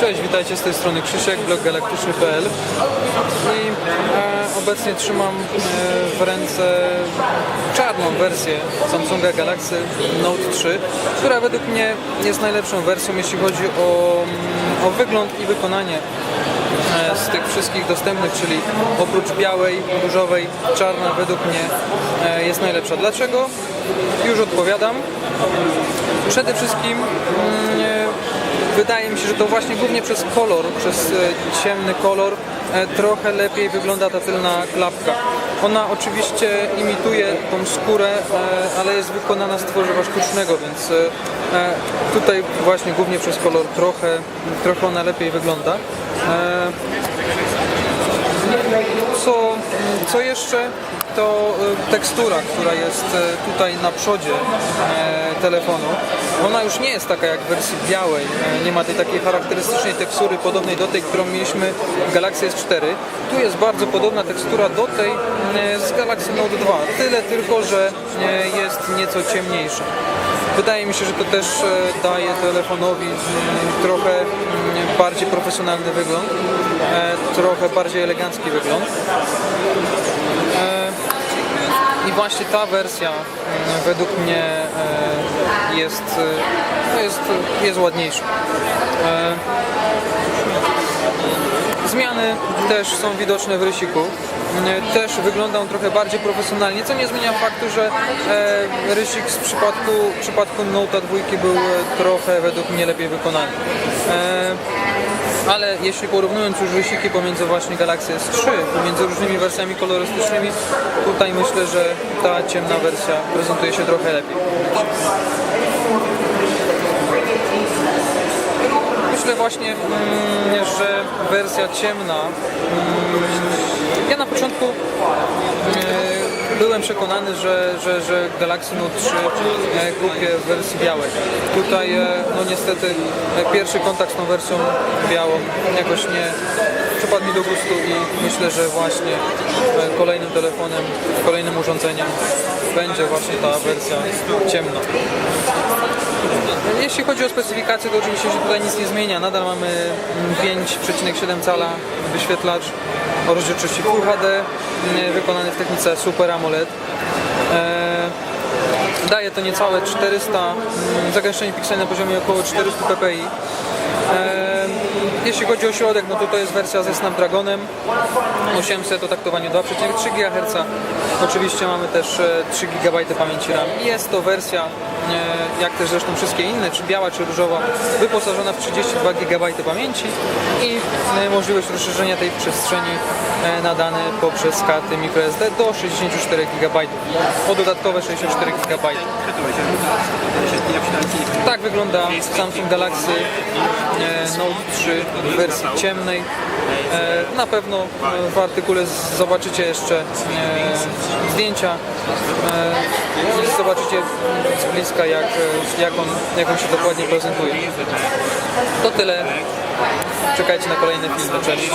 Cześć, witajcie z tej strony Krzysiek, blog galaktyczny.pl i e, obecnie trzymam e, w ręce czarną wersję Samsunga Galaxy Note 3, która według mnie jest najlepszą wersją, jeśli chodzi o, o wygląd i wykonanie e, z tych wszystkich dostępnych, czyli oprócz białej, różowej, czarna według mnie e, jest najlepsza. Dlaczego? Już odpowiadam. Przede wszystkim mm, wydaje mi się, że to właśnie głównie przez kolor, przez e, ciemny kolor e, trochę lepiej wygląda ta tylna klapka. Ona oczywiście imituje tą skórę, e, ale jest wykonana z tworzywa sztucznego, więc tutaj właśnie głównie przez kolor trochę, trochę ona lepiej wygląda. Co, co jeszcze? To tekstura, która jest tutaj na przodzie telefonu. Ona już nie jest taka jak w wersji białej. E, Nie ma tej takiej charakterystycznej tekstury podobnej do tej, którą mieliśmy w Galaxy S4. Tu jest bardzo podobna tekstura do tej e, z Galaxy Note 2. Tyle tylko, że e, jest nieco ciemniejsza. Wydaje mi się, że to też daje telefonowi mm, trochę mm, bardziej profesjonalny wygląd, trochę bardziej elegancki wygląd. E, I właśnie ta wersja mm, według mnie e, jest, e, jest, jest ładniejsza. E, Zmiany też są widoczne w rysiku. Też wygląda on trochę bardziej profesjonalnie, co nie zmienia faktu, że e, rysik w przypadku, w przypadku Note 2 był e, trochę według mnie lepiej wykonany. Ale jeśli porównując już rysiki pomiędzy właśnie Galaxy S3, pomiędzy różnymi wersjami kolorystycznymi, tutaj myślę, że ta ciemna wersja prezentuje się trochę lepiej. Myślę właśnie, mm, że wersja ciemna. mm, Ja na początku e, byłem przekonany, że, że, że Galaxy Note 3 e, kupię w wersji białej. Tutaj e, no niestety e, pierwszy kontakt z tą wersją białą jakoś nie przypadł mi do gustu i myślę, że właśnie kolejnym telefonem, kolejnym urządzeniem będzie właśnie ta wersja ciemna. Jeśli chodzi o specyfikację, to oczywiście się tutaj nic nie zmienia. Nadal mamy mm, 5,7 cala wyświetlacz o rozdzielczości Full HD, mm, wykonany w technice Super AMOLED. E, Daje to niecałe 400, mm, zagęszczenie pikseli na poziomie około 400 ppi. E, Jeśli chodzi o środek, no to to jest wersja ze Snapdragonem 800 o taktowaniu 2,3 GHz. Oczywiście mamy też e, 3 GB pamięci RAM. Jest to wersja, e, jak też zresztą wszystkie inne, czy biała, czy różowa, wyposażona w 32 GB pamięci i e, możliwość rozszerzenia tej przestrzeni e, na dane poprzez karty microSD do 64 GB. O dodatkowe 64 GB. Tak wygląda Samsung Galaxy e, Note 3 w wersji ciemnej. E, Na pewno e, w artykule zobaczycie jeszcze e, zdjęcia zobaczycie z bliska jak, jak, on, jak on się dokładnie prezentuje. To tyle. Czekajcie na kolejne filmy. Cześć.